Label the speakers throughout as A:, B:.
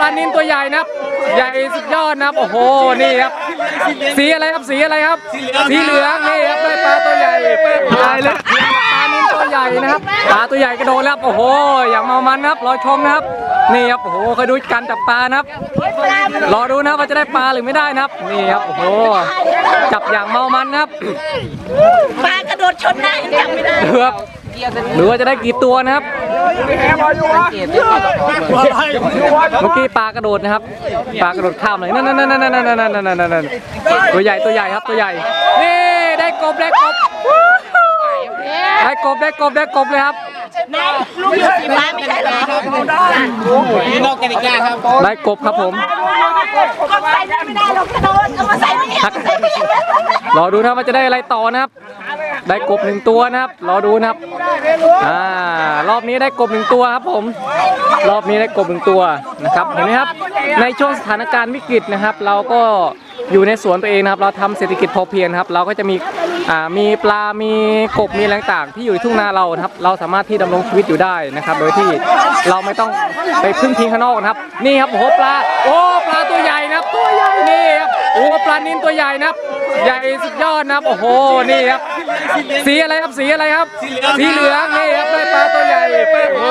A: ปลานินตัวใหญ่นะครับ ใหญ่สุดยอดนะครับ โอ้โห นี่ครับ สีอะไรครับ สีอะไรครับ สีเหลือง นี่ครับได้ปลาตัวใหญ่ใหญ่เลยปลานินตัวใหญ่นะครับ ปลาตัวใหญ่กระโดดแล้วครับโอ้โห อย่างเมามันนะครับ รอชมนะครับ นี่ครับ โอ้โหเคยดูการจับปลานะครับ รอดูนะครับว่าจะได้ปลาหรือไม่ได้นะครับ นี่ครับ โอ้โห จับอย่างเมามันนะครับ
B: ปลากระโดดชนได้ยังจำไม่ได้
A: ดูครับหรือว่าจะได้กี่ตัวนะครับ เมื่อกี้ปลากระโดดนะครับปลากระโดดข้ามเลยนั่นนั่นนั่นนั่นนั่นนั่นนั่นนั่นตัวใหญ่ตัวใหญ่ครับตัวใหญ่นี่ได้กบได้กบได้กบได้กบได้กบเลยครับ
B: ลุงอยู่สีฟ้าไม่ใช่เหรอ
C: นี่นอกกติกาครับ
A: ได้กบครับผม
B: ก็ใส่ไม่ได้หรอกกระโดดเอามาใส่นี่เอามาใส่นี่
A: รอดูนะครับว่าจะได้อะไรต่อนะครับ ได้กบหนึ่งตัวนะครับ รอดูนะครับอ่ารอบนี้ได้กบหนึ่งตัวครับผม รอบนี้ได้กบหนึ่งตัวนะครับ เห็นไหมครับ ในช่วงสถานการณ์วิกฤตนะครับ เราก็อยู่ในสวนตัวเองนะครับ เราทำเศรษฐกิจพอเพียงครับ เราก็จะมีอ่ามีปลา มีกบ มีอะไรต่างที่อยู่ในทุ่งนาเราครับ เราสามารถที่ดำรงชีวิตอยู่ได้นะครับ โดยที่เราไม่ต้องไปพึ่งพิงข้างนอกนะครับ นี่ครับโอ้ปลา โอ้ปลาตัวใหญ่นะครับ ตัวใหญ่นี่ โอ้ปลานินตัวใหญ่นะครับ ใหญ่สุดยอดนะครับ โอ้โห นี่ครับ สีอะไรครับ สีอะไรครับ สีเหลือง นี่ครับ ได้ปลาตัวใหญ่ โอ้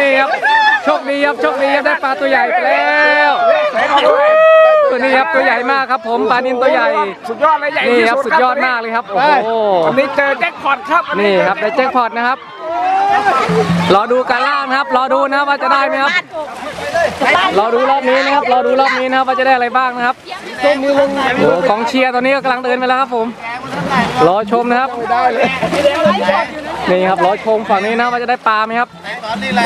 A: นี่ครับ โชคดีครับ โชคดีครับ ได้ปลาตัวใหญ่ไปแล้วตัวนี้ครับตัวใหญ่มากครับ ผมปลานินตัวใหญ่
D: สุดยอดเลยใหญ่
A: นี่
D: ที่
A: ครับ
D: สุด
A: สุดยอดมากเลยครับ โอ้โห
D: วันนี้เจอแจ็คพอตครับวั
A: นี่ครับ ได้แจ็คพอตนะครับ รอดูการล่างนะครับ รอดูนะครับว่าจะได้ไหมครับ รอดูรอบนี้นะครับรอดูรอบนี้นะครับว่าจะได้อะไรบ้างนะครับโอ้กองเชียร์ตอนนี้ก็กำลังเดินไปแล้วครับผมรอชมนะครับนี่ครับรอชมฝั่งนี้นะว่าจะได้ปลาไหมครับ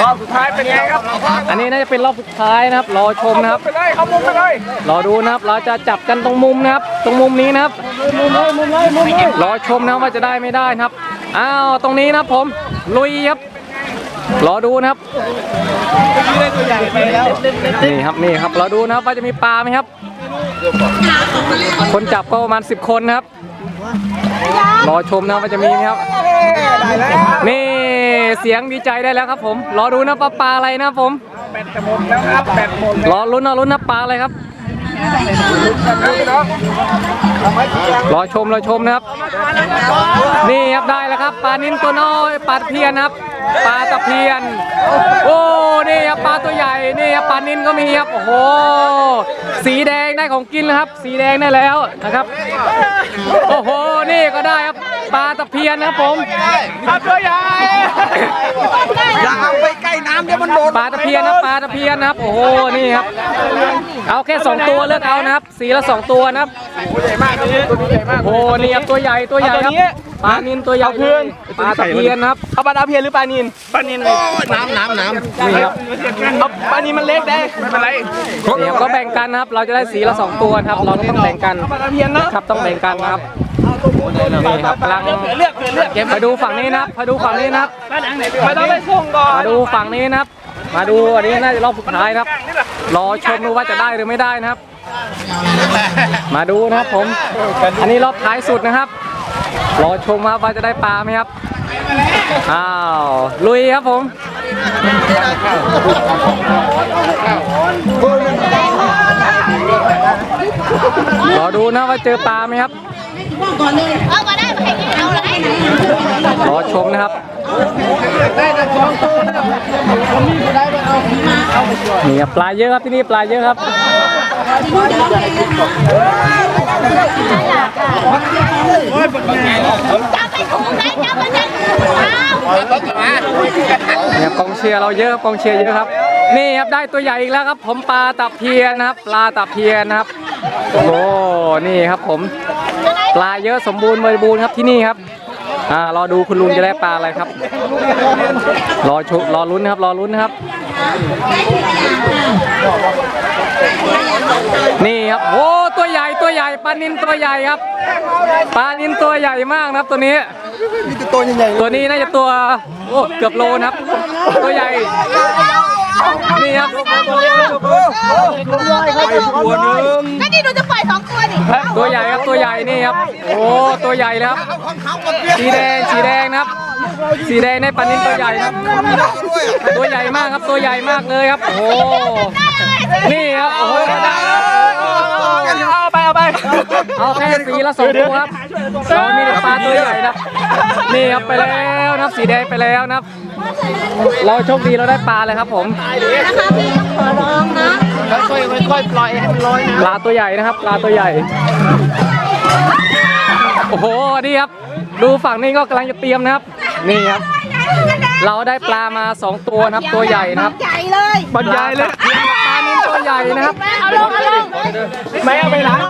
D: รอบสุดท้ายเป็นไงครับ
A: อันนี้น่าจะเป็นรอบสุดท้ายนะครับ รอชมนะครับ
D: ไปเลยเข้ามุมไปเลย
A: รอดูนะครับ เราจะจับกันตรงมุมนะครับ ตรงมุมนี้นะครับมุมเลยมุมเลยมุมเลยรอชมนะครับว่าจะได้ไม่ได้นะครับอ้าวตรงนี้นะครับผมลุยครับ รอดูนะครับนี่ครับนี่ครับรอดูนะครับว่าจะมีปลาไหมครับ คนจับก็ประมาณ10คนนะครับ รอชมนะว่าจะมีไหมครับ นี่เสียงดีใจได้แล้วครับ ผม รอดูนะปลาปลาอะไรนะผม
D: แบตจะหมดแล้วครับแบตหมด
A: รอลุ้นรอลุ้นนะปลาอะไรครับรอชมรอชมนะครับ นี่ครับได้แล้วครับปลานิ้นตัวน้อยปลาเพียนครับ ปลาตะเพียน โอ้นี่ครับปลาตัวใหญ่นี่ครับปลานินก็มีครับโอ้โหสีแดงได้ของกินแล้วครับ สีแดงได้แล้วนะครับโอ้โหนี่ก็ได้ครับปลาตะเพียนนะครับผม
D: ทำตัวใหญ่อย่าเอาไปใกล้น้ำเดี๋ยวมันโดน
A: ปลาตะเพียนนะปลาตะเพียนนะครับโอ้โหนี่ครับ เอาแค่สองตัวเลือกเอานะครับ สีละสองตัวนะครับ
D: ตัวใหญ่มากตัวนี้ตัวนี้ใหญ่มาก
A: โอ้นี่ครับตัวใหญ่ตัวใหญ่ครับปลานินตัวใหญ่เลยปลาตะเพียนนะครับ
D: เอาปลาดาวเพียนหรือปลานินปลานินเลยน้ำน้ำน้
A: นี่ครับำ
D: เอาปลานินมันเล็กได้ไม่เป็นไร
A: นี่ครับก็แบ่งกันนะครับ เราจะได้สีละสองตัวนะครับ เราก็ต้องแบ่งกัน
D: ปลาดาวเพียนนะครับ
A: ต้องแบ่งกันนะครับนี่ครับกำลัง
D: เลือกเลือกเลือก
A: มาดูฝั่งนี้นะครับมาดูฝั่งนี้นะครับ
D: ไม่ต้องไปส่งก่อน
A: มาดูฝั่งนี้นะครับมาดูอันนี้น่าจะรอบสุดท้ายนะครับ รอชมดูว่าจะได้หรือไม่ได้นะครับ มาดูนะครับผม อันนี้รอบท้ายสุดนะครับ รอชมครับว่าจะได้ปลาไหมครับ อ้าว ลุยครับผมรอดูนะว่าเจอปลาไหมครับ
B: เอามาได้มาให้เอาเลย
A: รอชมนะครับนี่ปลาเยอะครับที่นี่ปลาเยอะครับ
B: เนี่
A: ยกองเชียร์เราเยอะครับกองเชียร์เยอะครับ นี่ครับได้ตัวใหญ่อีกแล้วครับ ผมปลาตะเพียนนะครับปลาตะเพียนนะครับโอ้โหนี่ครับผมปลาเยอะสมบูรณ์บริบูรณ์ครับที่นี่ครับอ่ารอดูคุณลุงจะได้ปลาอะไรครับ รอชุรอลุ้นครับ รอลุ้นนะครับ นี่ครับโอ้ตัวใหญ่ตัวใหญ่ปลานินตัวใหญ่ครับปลานินตัวใหญ่มากนะครับตัวนี้
D: ตัวใหญ่
A: ตัวนี้น่าจะตัวโอ้เกือบโลนะครับ ตัวใหญ่นี่ครับ
D: ตัวนึง
B: ไม่นี่หนูจะปล่อยสองตัวนี่
A: ตัวใหญ่ครับตัวใหญ่นี่ครับโอ้ตัวใหญ่เลยครับสีแดงสีแดงนะครับ สีแดงในปลานินตัวใหญ่ครับ ตัวใหญ่มากครับตัวใหญ่มากเลยครับโอ้นี่ครับโอ้โหได้ เอาแค่สีละสองตัวครับเรามีแต่ปลาตัวใหญ่นะครับนี่ครับไปแล้วนะครับสีแดงไปแล้วนะครับ เราโชคดีเราได้ปลาเลยครับผม
B: นะคะพี่ขอร้องนะ
C: ค่อยๆค่อยๆปล่อยให้มันลอยนะ
A: ปลาตัวใหญ่นะครับปลาตัวใหญ่โอ้โหนี่ครับ ดูฝั่งนี้ก็กำลังจะเตรียมนะครับ นี่ครับ เราได้ปลามาสองตัวนะครับตัวใหญ่นะครับ
B: ใหญ่เลย
A: บรรยายเลยปลานินตัวใหญ่นะครับ
B: เอาลงเอาลง
A: ไม่เอาไปล้าง